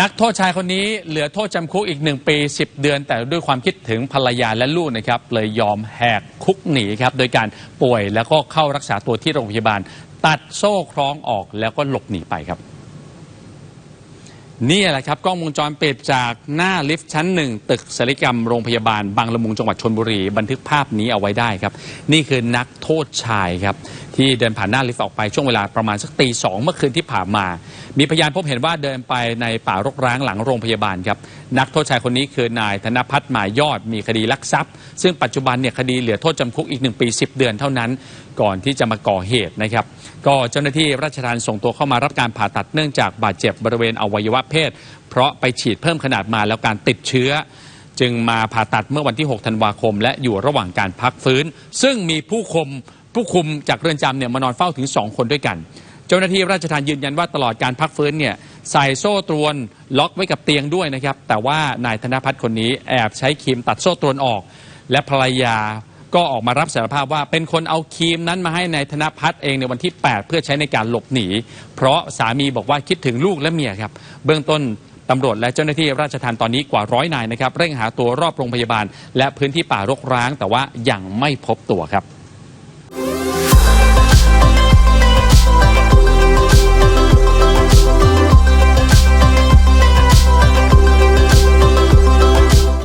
นักโทษชายคนนี้เหลือโทษจำคุกอีก 1 ปี 10 เดือน แต่ด้วยความคิดถึงภรรยาและลูกนะครับ เลยยอมแหกคุกหนีครับ โดยการป่วยแล้วก็เข้ารักษาตัวที่โรงพยาบาล ตัดโซ่คล้องออกแล้วก็หลบหนีไปครับ นี่แหละครับ กล้องวงจรปิดจากหน้าลิฟต์ชั้นหนึ่งตึกศัลยกรรมโรงพยาบาลบางละมุงจังหวัดชนบุรี บันทึกภาพนี้เอาไว้ได้ครับ นี่คือนักโทษชายครับ ที่เดินผ่านหน้าลิฟต์ออกไปช่วงเวลาประมาณสักตีสองเมื่อคืนที่ผ่านมา มีพยานพบเห็นว่าเดินไปในป่ารกร้างหลังโรงพยาบาลครับ นักโทษชายคนนี้คือนายธนพัฒน์หมายยอดมีคดีลักทรัพย์ ซึ่งปัจจุบันเนี่ยคดีเหลือโทษจำคุกอีก 1 ปี 10 เดือนเท่านั้น ก่อนที่จะมาก่อเหตุนะครับ ก็เจ้าหน้าที่ราชทัณฑ์ส่งตัวเข้ามารับการผ่าตัดเนื่องจากบาดเจ็บบริเวณอวัยวะเพศ เพราะไปฉีดเพิ่มขนาดมาแล้วการติดเชื้อจึงมาผ่าตัดเมื่อวันที่ 6 ธันวาคม และอยู่ระหว่างการพักฟื้น ซึ่งมีผู้คม ผู้คุมจากเรือนจำเนี่ยมานอนเฝ้าถึง 2 คนด้วยกัน เจ้าหน้าที่ราชทานยืนยันว่าตลอดการพักฟื้นเนี่ยใส่โซ่ตรวนล็อกไว้กับเตียงด้วยนะครับ แต่ว่านายธนพัฒน์คนนี้แอบใช้ครีมตัดโซ่ตรวนออก และภรรยาก็ออกมารับสารภาพว่าเป็นคนเอาครีมนั้นมาให้นายธนพัฒน์เองในวันที่ 8 เพื่อใช้ในการหลบหนี เพราะสามีบอกว่าคิดถึงลูกและเมียครับ เบื้องต้นตำรวจและเจ้าหน้าที่ราชทัณฑ์ตอนนี้กว่าร้อยนายนะครับ เร่งหาตัวรอบโรงพยาบาล และพื้นที่ป่ารกร้าง แต่ว่ายังไม่พบตัวครับ